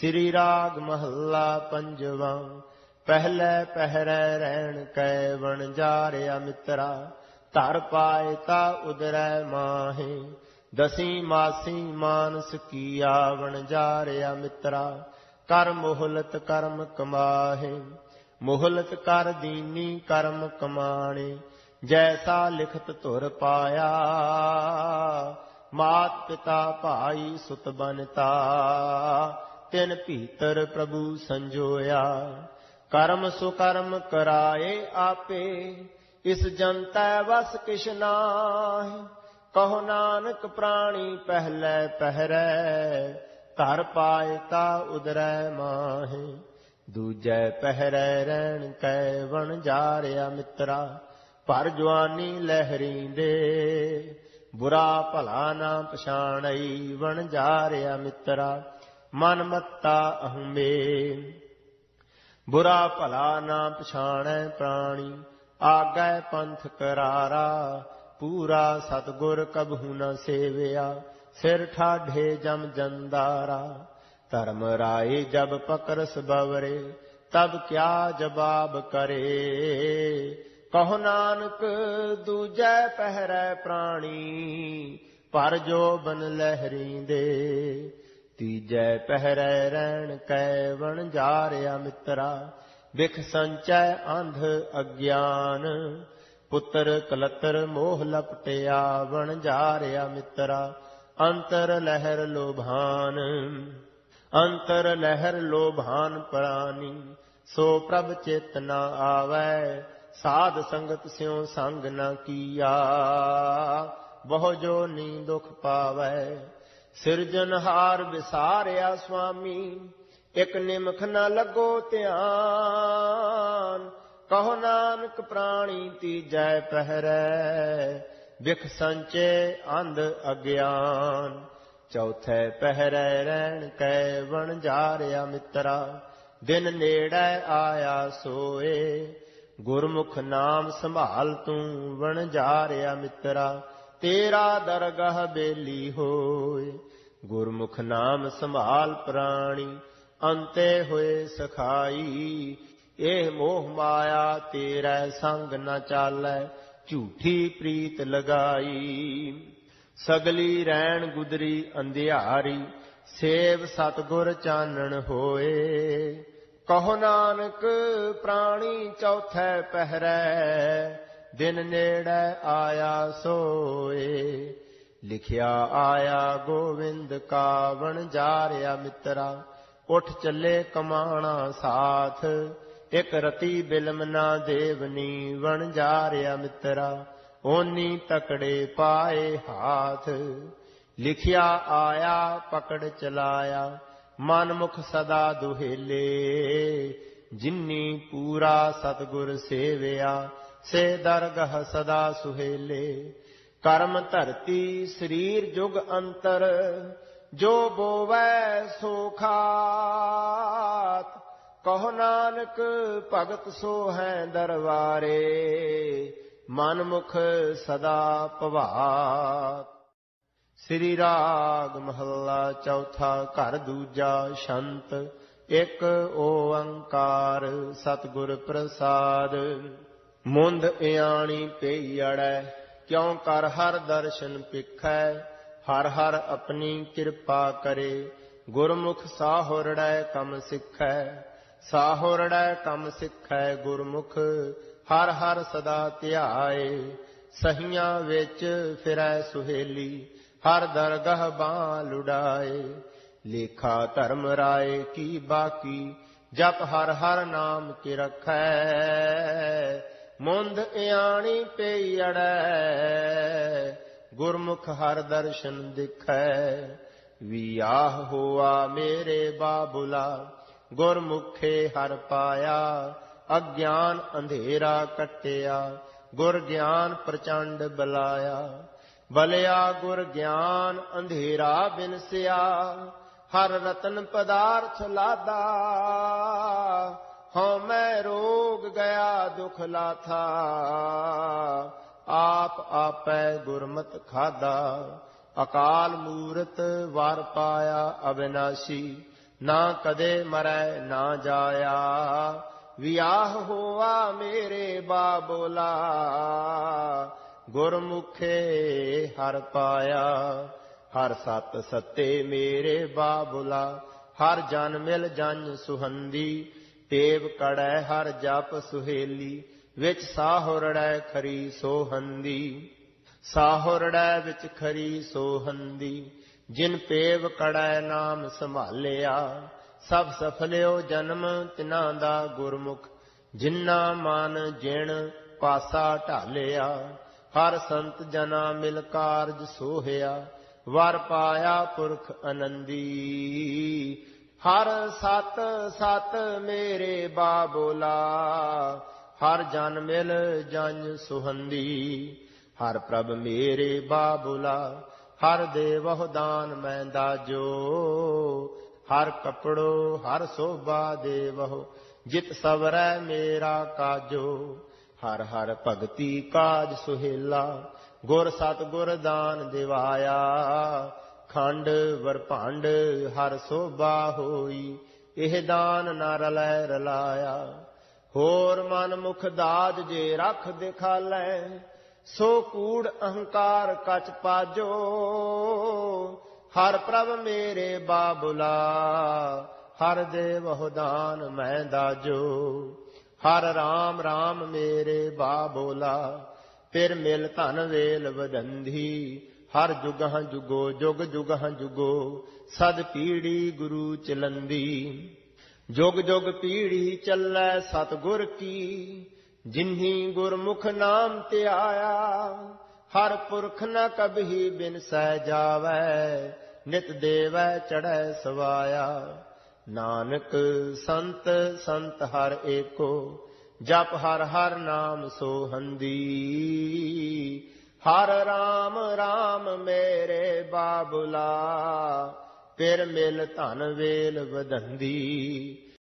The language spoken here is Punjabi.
ਸ੍ਰੀ ਰਾਗ ਮਹੱਲਾ ਪੰਜਵਾਂ। ਪਹਿਲੇ ਪਹਿਰੇ ਰਹਿਣ ਕੈ ਵਣ ਜਾਰਿਆ ਮਿੱਤਰਾ, ਧਰ ਪਾਏ ਤਾ ਉਦਰੈ ਮਾਹੇ। ਦਸੀ ਮਾਸੀ ਮਾਨਸ ਕੀਆ ਵਣ ਜਾਰਿਆ ਮਿੱਤਰਾ, ਕਰ ਮੋਹਲਤ ਕਰਮ ਕਮਾਹੇ। ਮੋਹਲਤ ਕਰ ਦੀਨੀ ਕਰਮ ਕਮਾਣੇ, ਜੈਸਾ ਲਿਖਤ ਧੁਰ ਪਾਇਆ। ਮਾਤ ਪਿਤਾ ਭਾਈ ਸੁਤ ਬਨਤਾ ਤਿਨ ਭੀਤਰ ਪ੍ਰਭੂ ਸੰਜੋਇਆ। ਕਰਮ ਸੁਕਰਮ ਕਰਾਏ ਆਪੇ, ਇਸ ਜਨਤੈ ਵਸ ਕਿਛ ਕਹੋ ਨਾਨਕ ਪ੍ਰਾਣੀ ਪਹਿਲੇ ਪਹਿਰੈ ਧਰ ਪਾਏ ਤਾ ਉਦਰੈ ਮਾਹੇ। ਦੂਜੈ ਪਹਿਰੈ ਰਹਿਣ ਕੈ ਵਣ ਜਾਰਿਆ ਮਿੱਤਰਾ ਭਰ ਜਵਾਨੀ ਲਹਿਰੀਂਦੇ। ਬੁਰਾ ਭਲਾ ਨਾ ਪਛਾਣਈ ਵਣ ਜਾਰਿਆ ਮਿੱਤਰਾ ਮਨ ਮੱਤਾ ਅਹੰਬੇ ਬੁਰਾ ਭਲਾ ਨਾ ਪਛਾਣੈ ਪ੍ਰਾਣੀ, ਆਗੈ ਪੰਥ ਕਰਾਰਾ, ਪੂਰਾ ਸਤਗੁਰ ਕਬਹੂ ਨ ਸੇਵਿਆ, ਸਿਰ ਠਾਢੇ ਜਮ ਜੰਦਾਰਾ। ਧਰਮ ਰਾਏ ਜਬ ਪਕਰਸ ਬਵਰੇ, ਤਬ ਕਿਆ ਜਵਾਬ ਕਰੇ। ਕਹੋ ਨਾਨਕ, ਦੂਜੈ ਪਹਿਰੈ ਪ੍ਰਾਣੀ, ਪਰ ਜੋ ਬਨ ਲਹਿਰੀਂਦੇ ਤੀਜੈ ਪਹਿਰੈ ਰਹਿਣ ਕੈ ਵਣ ਜਾਰਿਆ ਮਿੱਤਰਾ ਵਿਖ ਸੰਚੈ ਅੰਧ ਅਗਿਆਨ। ਪੁੱਤਰ ਕਲਤਰ ਮੋਹ ਲਪਟਿਆ ਵਣ ਜਾਰਿਆ ਮਿੱਤਰਾ ਅੰਤਰ ਲਹਿਰ ਲੋਭਾਨ। ਅੰਤਰ ਲਹਿਰ ਲੋਭਾਨ ਪ੍ਰਾਨੀ, ਸੋ ਪ੍ਰਭ ਚਿਤ ਨ ਆਵੈ, ਸਾਧ ਸੰਗਤ ਸਿਉ ਸੰਗ ਨ ਕੀਆ। ਬਹੁ ਜੋ ਨੀ ਦੁਖ ਪਾਵੈ ਸਿਰਜਨਹਾਰ ਵਿਸਾਰਿਆ ਸੁਆਮੀ, ਇਕ ਨਿਮਖ ਨਾ ਲੱਗੋ ਧਿਆਨ। ਕਹੋ ਨਾਨਕ ਪ੍ਰਾਣੀ ਤੀਜੈ ਪਹਿਰੈ, ਵਿਖ ਸੰਚੇ ਅੰਧ ਅਗਿਆਨ। ਚੌਥੇ ਪਹਿਰੈ ਰਹਿਣ ਕੈ ਵਣ ਜਾਰਿਆ ਮਿੱਤਰਾ, ਦਿਨ ਨੇੜੈ ਆਇਆ ਸੋਏ। ਗੁਰਮੁਖ ਨਾਮ ਸੰਭਾਲ ਤੂੰ ਵਣ ਜਾਰਿਆ ਮਿੱਤਰਾ, ਤੇਰਾ ਦਰਗਹ ਬੇਲੀ ਹੋਏ। ਗੁਰਮੁਖ ਨਾਮ ਸੰਭਾਲ ਪ੍ਰਾਣੀ, ਅੰਤੇ ਹੋਏ ਸਖਾਈ। ਇਹ ਮੋਹ ਮਾਇਆ ਤੇਰਾ ਸੰਗ ਨਾ ਚਾਲੈ, ਝੂਠੀ ਪ੍ਰੀਤ ਲਗਾਈ। ਸਗਲੀ ਰਹਿਣ ਗੁਦਰੀ ਅੰਧਿਆਰੀ, ਸੇਵ ਸਤਗੁਰ ਚਾਨਣ ਹੋਏ। ਕਹੋ ਨਾਨਕ, ਪ੍ਰਾਣੀ ਚੌਥੈ ਪਹਿਰੈ, ਦਿਨ ਨੇੜੇ ਆਇਆ ਸੋਏ। ਲਿਖਿਆ ਆਇਆ ਗੋਵਿੰਦ ਕਾ ਕਾਵਣ ਜਾਰਿਆ ਮਿੱਤਰਾ, ਉਠ ਚੱਲੇ ਕਮਾਣਾ ਸਾਥ, ਇਕ ਰਤੀ ਬਿਲਮ ਦੇਵਨੀ ਵਣ ਜਾਰਿਆ ਮਿੱਤਰਾ, ਓਨੀ ਤਕੜੇ ਪਾਏ ਹਾਥ। ਲਿਖਿਆ ਆਇਆ, ਪਕੜ ਚਲਾਇਆ ਮਨ ਮੁਖ ਸਦਾ ਦੁਹੇਲੇ। ਜਿਨੀ ਪੂਰਾ ਸਤਗੁਰ ਸੇਵਿਆ, ਸੇ ਦਰਗਹ ਸਦਾ ਸੁਹੇਲੇ। ਕਰਮ ਧਰਤੀ ਸਰੀਰ ਜੁਗ ਅੰਤਰ, ਜੋ ਬੋਵੈ ਸੋ ਖਾਤ। ਕਹੋ ਨਾਨਕ, ਭਗਤ ਸੋ ਹੈ ਦਰਬਾਰੇ ਮਨ ਮੁਖ ਸਦਾ ਭਵਾਤ ਸ੍ਰੀ ਰਾਗ ਮਹੱਲਾ ਚੌਥਾ, ਘਰ ਦੂਜਾ ਸ਼ੰਤ, ਇੱਕ ਓੰਕਾਰ ਸਤਿਗੁਰ ਪ੍ਰਸਾਦ। ਮੁੰਦ ਇਆਣੀ ਪਈੜੈ ਕਿਉ ਕਰ ਹਰ ਦਰਸ਼ਨ ਪਿਖੈ ਹਰ ਹਰ ਆਪਣੀ ਕਿਰਪਾ ਕਰੇ। ਗੁਰਮੁਖ ਸਾਹੁਰੜੈ ਕਮ ਸਿੱਖੈ, ਸਾਹੁਰੜੈ ਕਮ ਸਿੱਖੈ ਗੁਰਮੁਖ, ਹਰ ਹਰ ਸਦਾ ਧਿਆਏ। ਸਹੀਆਂ ਵਿੱਚ ਫਿਰੈ ਸੁਹੇਲੀ, ਹਰ ਦਰਗਹ ਬਾਹ ਲੁਡਾਏ ਲੇਖਾ ਧਰਮ ਰਾਏ ਕੀ ਬਾਕੀ, ਜਪ ਹਰ ਹਰ ਨਾਮ ਕੀ ਰਖੈ। ਮੁੰਦ ਇਆਣੀ ਪਈੜੈ ਗੁਰਮੁਖ ਹਰ ਦਰਸ਼ਨ ਦਿਖੈ। ਵਿਆਹ ਹੋਆ ਮੇਰੇ ਬਾਬੁਲਾ, ਗੁਰਮੁਖੇ ਹਰ ਪਾਇਆ। ਅਗਿਆਨ ਅੰਧੇਰਾ ਕਟਿਆ, ਗੁਰ ਗਿਆਨ ਪ੍ਰਚੰਡ ਬਲਾਇਆ। ਬਲਿਆ ਗੁਰ ਗਿਆਨ ਅੰਧੇਰਾ ਬਿਨਸਿਆ, ਹਰ ਰਤਨ ਪਦਾਰਥ ਲਾਦਾ। ਹਉ ਮੈਂ ਰੋਗ ਗਿਆ, ਦੁਖ ਲਾਥਾ। ਆਪ ਆਪੈ ਗੁਰਮਤ ਖਾਦਾ ਅਕਾਲ ਮੂਰਤ ਵਾਰ ਪਾਇਆ ਅਬਿਨਾਸ਼ੀ। ਨਾ ਕਦੇ ਮਰੈ, ਨਾ ਜਾਇਆ। ਵਿਆਹ ਹੋਆ ਮੇਰੇ ਬਾਬੋਲਾ। ਗੁਰਮੁਖੇ ਹਰ ਪਾਇਆ। ਹਰ ਸਤ ਸਤੇ ਮੇਰੇ ਬਾਬੁਲਾ। ਹਰ ਜਨ ਮਿਲ ਜਨ ਸੁਹੰਦੀ। ਟੇਵ ਕੜੈ ਹਰ ਜਪ ਸੁਹੇਲੀ, ਵਿੱਚ ਸਾਹੁਰੜੈ ਖਰੀ ਸੋਹੰਦੀ। ਸਾਹੁਰੜੈ ਵਿੱਚ ਖਰੀ ਸੋਹੰਦੀ, ਜਿਨ ਪੇਵ ਕੜੈ ਨਾਮ ਸੰਭਾਲਿਆ। ਸਭ ਸਫਲਿਓ ਜਨਮ ਤਿਨਾਂ ਦਾ ਗੁਰਮੁਖ ਜਿਨ੍ਹਾਂ ਮਨ ਜਿਣ ਪਾਸਾ ਢਾਲਿਆ। ਹਰ ਸੰਤ ਜਨਾ ਮਿਲ ਕਾਰਜ ਸੋਹਿਆ, ਵਰ ਪਾਇਆ ਪੁਰਖ ਆਨੰਦੀ ਹਰ ਸਤ ਸਤ ਮੇਰੇ ਬਾਬੋਲਾ, ਹਰ ਜਨ ਮਿਲ ਜਨ ਸੁਹੰਦੀ, ਹਰ ਪ੍ਰਭ ਮੇਰੇ ਬਾਬੁਲਾ, ਹਰ ਦੇਵਹੁ ਦਾਨ ਮੈਂ ਦਾਜੋ, ਹਰ ਕਪੜੋ ਹਰ ਸੋਭਾ ਦੇਵਹੁ, ਜਿਤ ਸਵਰੈ ਮੇਰਾ ਕਾਜੋ, ਹਰ ਹਰ ਭਗਤੀ ਕਾਜ ਸੁਹੇਲਾ, ਗੁਰ ਸਤ ਗੁਰ ਦਾਨ ਦਿਵਾਇਆ ਖੰਡ ਵਰਭੰਡ ਹਰ ਸੋਭਾ ਹੋਈ, ਇਹ ਦਾਨ ਨਾ ਰਲੈ ਰਲਾਇਆ। ਹੋਰ ਮਨ ਮੁਖ ਦਾਜ ਜੇ ਰਖ ਦਿਖਾਲੈ, ਸੋ ਕੂੜ ਅਹੰਕਾਰ ਕਚ ਪਾਜੋ। ਹਰ ਪ੍ਰਭ ਮੇਰੇ ਬਾਬੁਲਾ, ਹਰ ਦੇਵ ਦਾਨ ਮੈਂ ਦਾਜੋ। ਹਰ RAM RAM ਮੇਰੇ ਬਾਬੋਲਾ, ਫਿਰ ਮਿਲ ਧਨ ਵੇਲ ਵਦੰਧੀ ਹਰ ਜੁਗਹ ਜੁਗੋ, ਜੁਗ ਜੁਗ ਹਾਂ ਜੁਗੋ, ਸਦ ਪੀੜੀ ਗੁਰੂ ਚਲੰਦੀ। ਜੁਗ ਜੁਗ ਪੀੜੀ ਚੱਲੈ ਸਤਗੁਰ ਕੀ ਜਿਨਹੀ ਗੁਰਮੁਖ ਨਾਮ ਤੇ ਆਇਆ, ਹਰ ਪੁਰਖ ਨ ਕਬਹੀ ਬਿਨ ਸਹਿ ਜਾਵੈ, ਨਿਤ ਦੇਵੈ ਚੜੈ ਸਵਾਇਆ। ਨਾਨਕ ਸੰਤ ਸੰਤ ਹਰ ਏਕੋ, ਜਪ ਹਰ ਹਰ ਨਾਮ ਸੋਹੰਦੀ ਹਰ ਰਾਮ ਰਾਮ ਮੇਰੇ ਬਾਬੁਲਾ ਫਿਰ ਮਿਲ ਧਨ ਵੇਲ ਵਧੰਦੀ